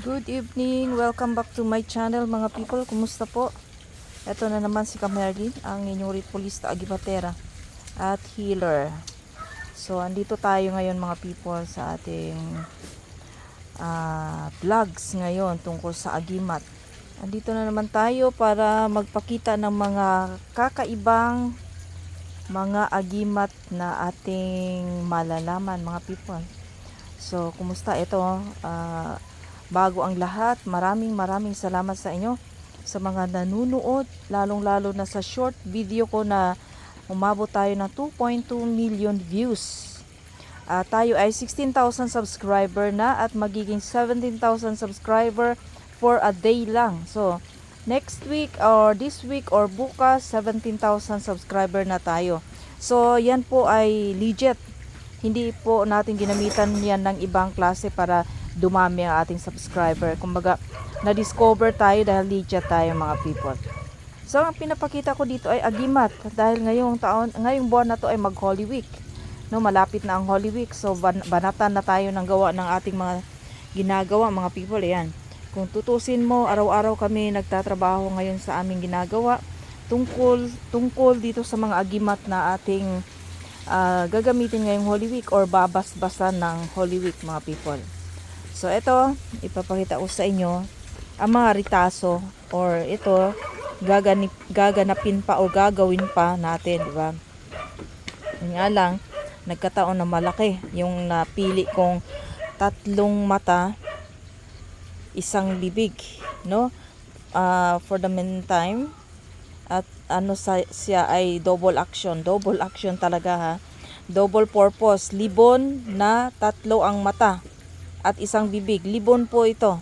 Good evening. Welcome back to my channel mga people. Kumusta po? Ito na naman si Kamerlin, ang inyong ritualista agibatera at healer. So, andito tayo ngayon mga people sa ating ah, vlogs ngayon tungkol sa agimat. Andito na naman tayo para magpakita ng mga kakaibang mga agimat na ating malalaman mga people. So, kumusta ito? ah, bago ang lahat, maraming maraming salamat sa inyo sa mga nanunood, lalong-lalo na sa short video ko na umabot tayo ng 2.2 million views. Ah, tayo ay 16,000 subscriber na at magiging 17,000 subscriber for a day lang. So, next week or this week or bukas, 17,000 subscriber na tayo. So, yan po ay legit. Hindi po natin ginamitan yan ng ibang klase para dumami ang ating subscriber. Kumbaga, na-discover tayo dahil legit tayo mga people. So, ang pinapakita ko dito ay agimat dahil ngayong taon, ngayong buwan na to ay mag Holy Week. No, malapit na ang Holy Week. So, ban- banatan na tayo ng gawa ng ating mga ginagawa mga people. Ayan. Kung tutusin mo, araw-araw kami nagtatrabaho ngayon sa aming ginagawa tungkol tungkol dito sa mga agimat na ating ah, gagamitin ngayong Holy Week or babasbasan ng Holy Week mga people. So ito, ipapakita ko sa inyo ang mga ritaso or ito gaganip, gaganapin pa o gagawin pa natin, di ba? Nga lang, nagkataon na malaki yung napili kong tatlong mata, isang bibig, no? Ah, for the meantime, at ano sa, siya ay double action, double action talaga ha. Double purpose, libon na tatlo ang mata at isang bibig. Libon po ito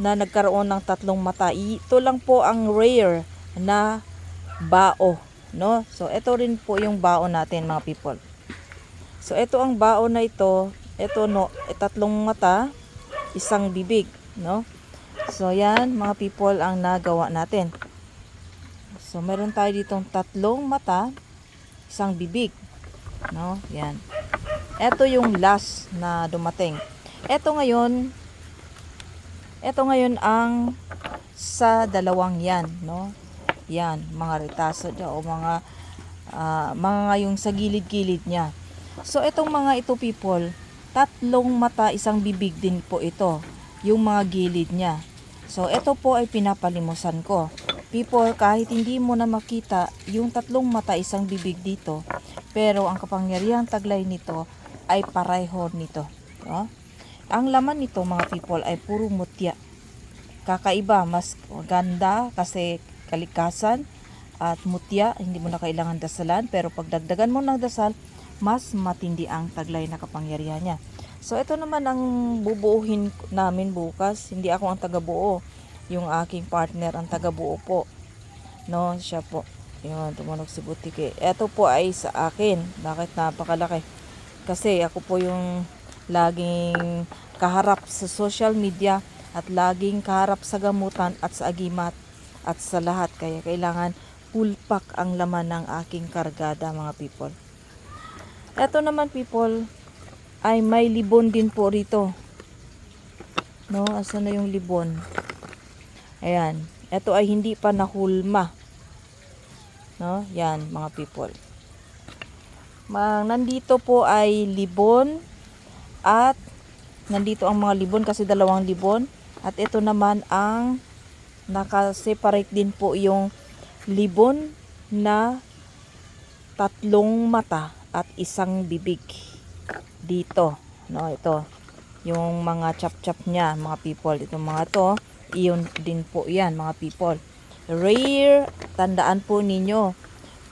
na nagkaroon ng tatlong mata. Ito lang po ang rare na bao, no? So ito rin po yung bao natin mga people. So ito ang bao na ito, ito no, eh, tatlong mata, isang bibig, no? So yan mga people ang nagawa natin. So meron tayo ditong tatlong mata, isang bibig, no? Yan. Ito yung last na dumating. Ito ngayon, ito ngayon ang sa dalawang yan, no? Yan, mga retaso dyan, o mga ah, mga yung sa gilid-gilid niya. So itong mga ito people, tatlong mata, isang bibig din po ito, yung mga gilid niya. So ito po ay pinapalimusan ko. People, kahit hindi mo na makita yung tatlong mata, isang bibig dito, pero ang kapangyarihang taglay nito ay pareho nito. No? Ang laman nito mga people ay puro mutya. Kakaiba, mas ganda kasi kalikasan at mutya, hindi mo na kailangan dasalan. Pero pag dagdagan mo ng dasal, mas matindi ang taglay na kapangyarihan niya. So ito naman ang bubuuhin namin bukas. Hindi ako ang tagabuo. Yung aking partner ang tagabuo po. No, siya po. Yun, tumunog si Butike. Ito po ay sa akin. Bakit napakalaki? Kasi ako po yung laging kaharap sa social media at laging kaharap sa gamutan at sa agimat at sa lahat. Kaya kailangan full pack ang laman ng aking kargada mga people. Ito naman people ay may libon din po rito. No, asa na yung libon? Ayan. Ito ay hindi pa nahulma. No, yan mga people. Ma, nandito po ay libon at nandito ang mga libon kasi dalawang libon. At ito naman ang naka-separate din po yung libon na tatlong mata at isang bibig dito. No ito yung mga chap-chap niya mga people. Itong mga to iyon din po yan mga people. Rare tandaan po ninyo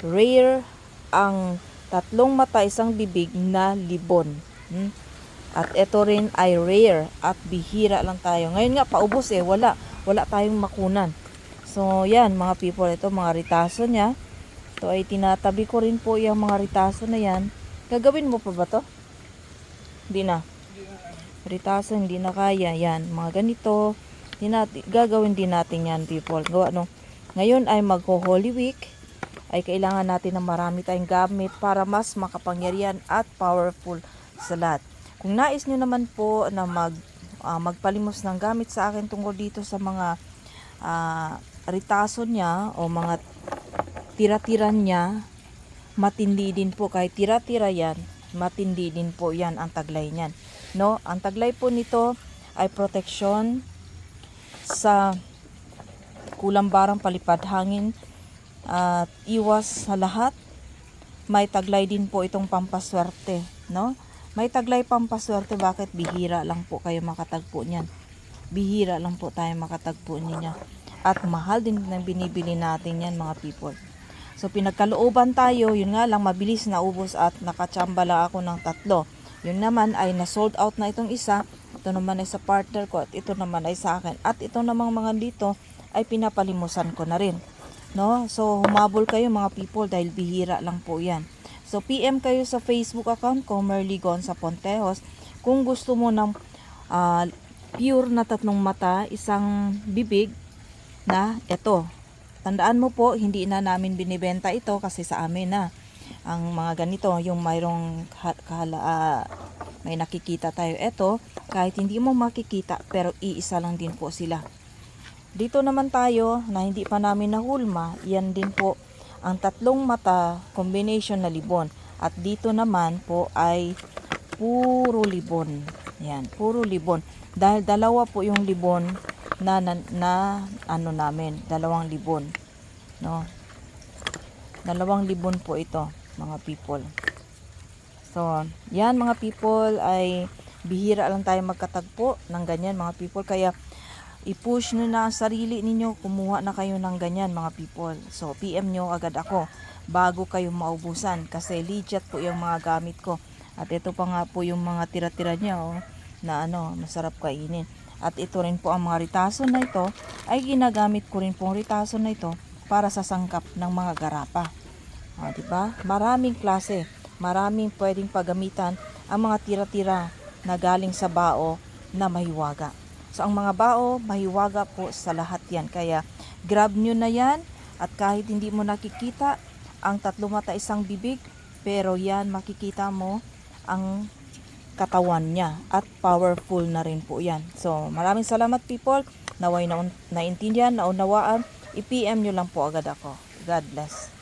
rare ang tatlong mata isang bibig na libon. Hmm? At ito rin ay rare at bihira lang tayo. Ngayon nga paubos eh. Wala. Wala tayong makunan. So yan mga people. Ito mga ritaso niya. Ito ay tinatabi ko rin po yung mga ritaso na yan. Gagawin mo pa ba to? hindi na. Ritaso hindi na kaya. Yan mga ganito. Hindi natin, gagawin din natin yan people. Gawa no? Ngayon ay magho Holy Week. Ay kailangan natin ng marami tayong gamit para mas makapangyarihan at powerful sa lahat kung nais nyo naman po na mag ah, magpalimos ng gamit sa akin tungkol dito sa mga ah, ritaso niya o mga tira-tira niya, matindi din po. Kahit tira-tira yan, matindi din po yan ang taglay niyan. No? Ang taglay po nito ay proteksyon sa kulambarang palipad hangin at iwas sa lahat. May taglay din po itong pampaswerte, no? May taglay pampaswerte, bakit bihira lang po kayo makatagpo niyan? Bihira lang po tayo makatagpo niya. At mahal din ng binibili natin yan mga people. So pinagkalooban tayo, yun nga lang mabilis na ubos at nakachamba lang ako ng tatlo. Yun naman ay na sold out na itong isa, ito naman ay sa partner ko at ito naman ay sa akin. At ito namang mga dito ay pinapalimusan ko na rin. No? So humabol kayo mga people dahil bihira lang po 'yan. So PM kayo sa Facebook account ko Merly Gonza Pontejos kung gusto mo ng ah, pure na tatlong mata, isang bibig na ito. Tandaan mo po, hindi na namin binibenta ito kasi sa amin na ang mga ganito, yung mayroong ka- kahala, ah, may nakikita tayo. Ito, kahit hindi mo makikita, pero iisa lang din po sila. Dito naman tayo na hindi pa namin nahulma, yan din po ang tatlong mata combination na libon. At dito naman po ay puro libon. Yan, puro libon. Dahil dalawa po yung libon na, na, na ano namin, dalawang libon. No? Dalawang libon po ito, mga people. So, yan mga people ay bihira lang tayo magkatagpo ng ganyan mga people. Kaya i-push nyo na ang sarili ninyo, kumuha na kayo ng ganyan mga people. So, PM nyo agad ako bago kayo maubusan kasi legit po yung mga gamit ko. At ito pa nga po yung mga tira-tira niya oh, na ano, masarap kainin. At ito rin po ang mga ritaso na ito ay ginagamit ko rin pong ritaso na ito para sa sangkap ng mga garapa. O, di ba? Maraming klase, maraming pwedeng paggamitan ang mga tira-tira na galing sa bao na mahiwaga. So, ang mga bao, mahiwaga po sa lahat yan. Kaya, grab nyo na yan at kahit hindi mo nakikita ang tatlo mata isang bibig, pero yan makikita mo ang katawan niya at powerful na rin po yan. So, maraming salamat people. Naway na naintindihan, naunawaan. I-PM nyo lang po agad ako. God bless.